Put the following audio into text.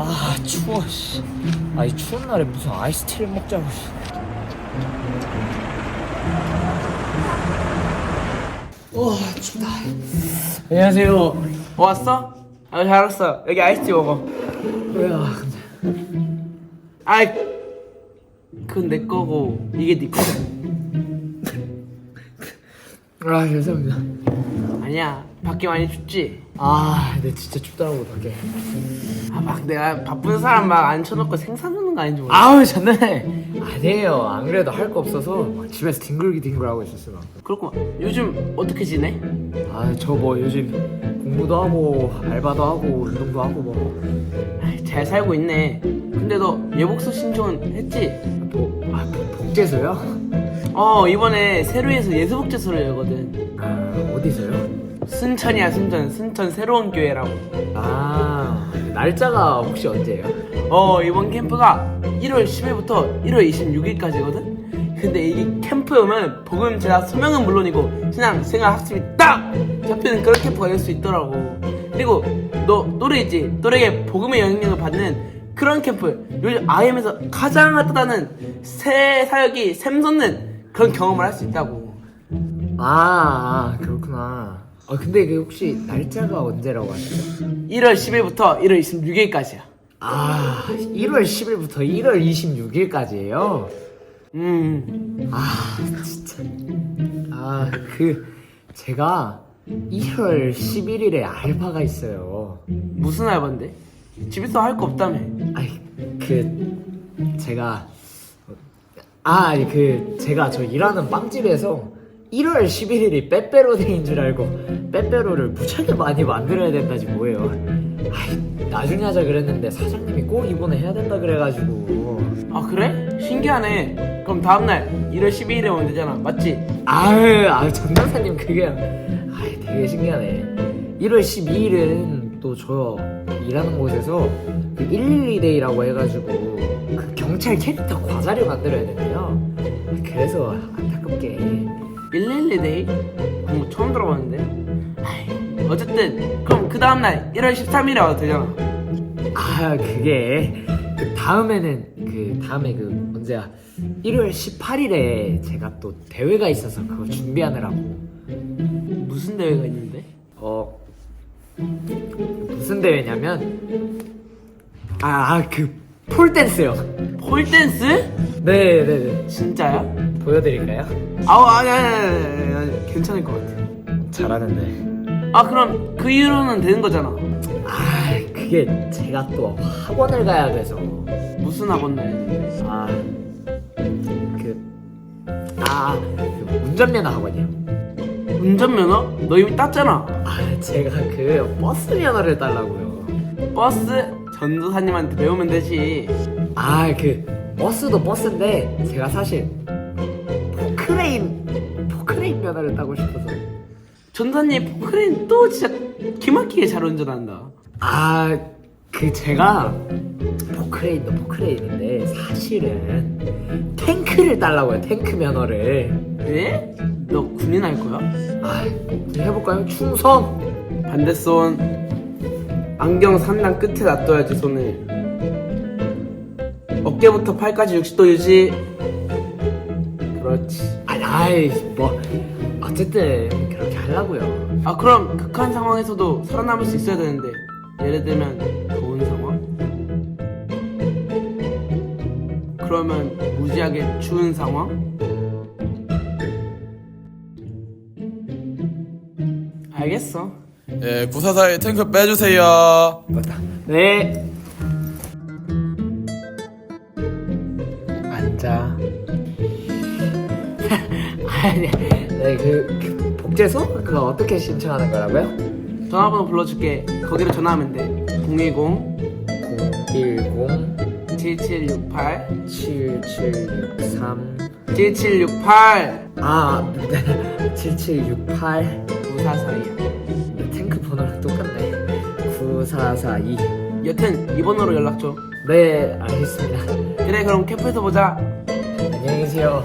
아 추워 씨. 아이 추운 날에 무슨 아이스티를 먹자고 씨. 와 춥다 안녕하세요 어, 왔어? 아, 잘 왔어. 여기 아이스티 먹어. 왜야 아이, 그건 내 거고, 이게 네 거고. 아 죄송합니다 아니야, 밖에 많이 춥지? 아 근데 진짜 춥더라고 밖에 아, 막 내가 바쁜 사람 막 앉혀놓고 생산 주는 거 아닌지 몰라. 아우 장난해 아니에요 안 그래도 할 거 없어서 막 집에서 뒹굴기 뒹굴하고 있었어 막. 그렇고, 요즘 어떻게 지내? 아저 뭐 요즘 공부도 하고 알바도 하고 운동도 하고 뭐 아이, 잘 살고 있네. 근데 너 예복서 신청은 했지? 뭐, 아, 뭐 복제소요? 어, 이번에 세로에서 예수복제소를 열거든. 아 어디서요? 순천이야, 순천. 순천 새로운 교회라고. 아 날짜가 혹시 언제예요? 어 이번 캠프가 1월 10일부터 1월 26일까지거든? 근데 이 캠프에 오면 복음 제자 소명은 물론이고 신앙 생활 학습이 딱 잡히는 그런 캠프가 될 수 있더라고 그리고 너 또래이지 또래에게 복음의 영향력을 받는 그런 캠프 요즘 IM에서 가장 핫하다는 새 사역이 샘솟는 그런 경험을 할 수 있다고. 아, 아 그렇구나. 아 근데 그 혹시 날짜가 언제라고 하셨죠? 1월 10일부터 1월 26일까지야. 아 1월 10일부터 1월 26일까지예요? 음 아 진짜. 아 그 제가 1월 11일에 알바가 있어요. 무슨 알바인데? 집에서 할 거 없다며. 아이 그 제가 아 그 제가 저 일하는 빵집에서 1월 11일이 빼빼로데이인 줄 알고 빼빼로를 무지하게 많이 만들어야 된다지 뭐예요? 아이 나중에 하자 그랬는데 사장님이 꼭 이번에 해야 된다 그래가지고. 아 그래? 신기하네. 그럼 다음날 1월 12일에 오면 되잖아. 맞지? 아유 아유 전도사님 그게 아이 되게 신기하네. 1월 12일은 또 저 일하는 곳에서 그 112데이라고 해가지고 그 경찰 캐릭터 과자를 만들어야 되네요. 그래서 안타깝게. 112데이? 뭐 처음 들어봤는데? 아이, 어쨌든 그럼 그 다음날 1월 13일에 와도 되잖아. 아 그게 그 다음에는 그 다음에 그 언제야? 1월 18일에 제가 또 대회가 있어서 그거 준비하느라고. 무슨 대회가 있는데? 어 무슨 대회냐면 아그 폴댄스요 폴댄스? 네네네 진짜야? 보여드릴까요? 아우 아니 아니 아니, 아니, 아니 괜찮을 것 같아 잘하는데 아 그럼 그 이후로는 되는 거잖아 아 그게 제가 또 학원을 가야 돼서 무슨 학원 다니는데? 아그아 그 운전면허 학원이요 운전면허? 너 이미 땄잖아. 아 제가 그 버스 면허를 딸라고요. 버스? 전도사님한테 배우면 되지. 아 그 버스도 버스인데 제가 사실 포크레인 포크레인 면허를 따고 싶어서. 전도사님 포크레인 또 진짜 기막히게 잘 운전한다. 아 그 제가 포크레인도 포크레인인데 사실은 탱크를 딸라고요 탱크 면허를. 왜? 너 군인 할 거야? 아 해볼까요? 충성! 반대손. 안경 상단 끝에 놔둬야지 손을. 어깨부터 팔까지 60도 유지. 그렇지. 아니 아이 뭐 어쨌든 그렇게 하려고요. 아 그럼 극한 상황에서도 살아남을 수 있어야 되는데 예를 들면 더운 상황? 그러면 무지하게 추운 상황? 알겠어. 예, 944에 탱크 빼주세요. 맞다. 네. 앉아. 아니 네 그 그 복제소? 그거 어떻게 신청하는 거라고요? 전화번호 불러줄게. 거기로 전화하면 돼. 010 010 7768 7763 7768 아 7768 9442야. 탱크 번호랑 똑같네. 9442 여튼 이 번호로 연락 줘. 네 알겠습니다. 그래 그럼 캠프에서 보자. 안녕히 계세요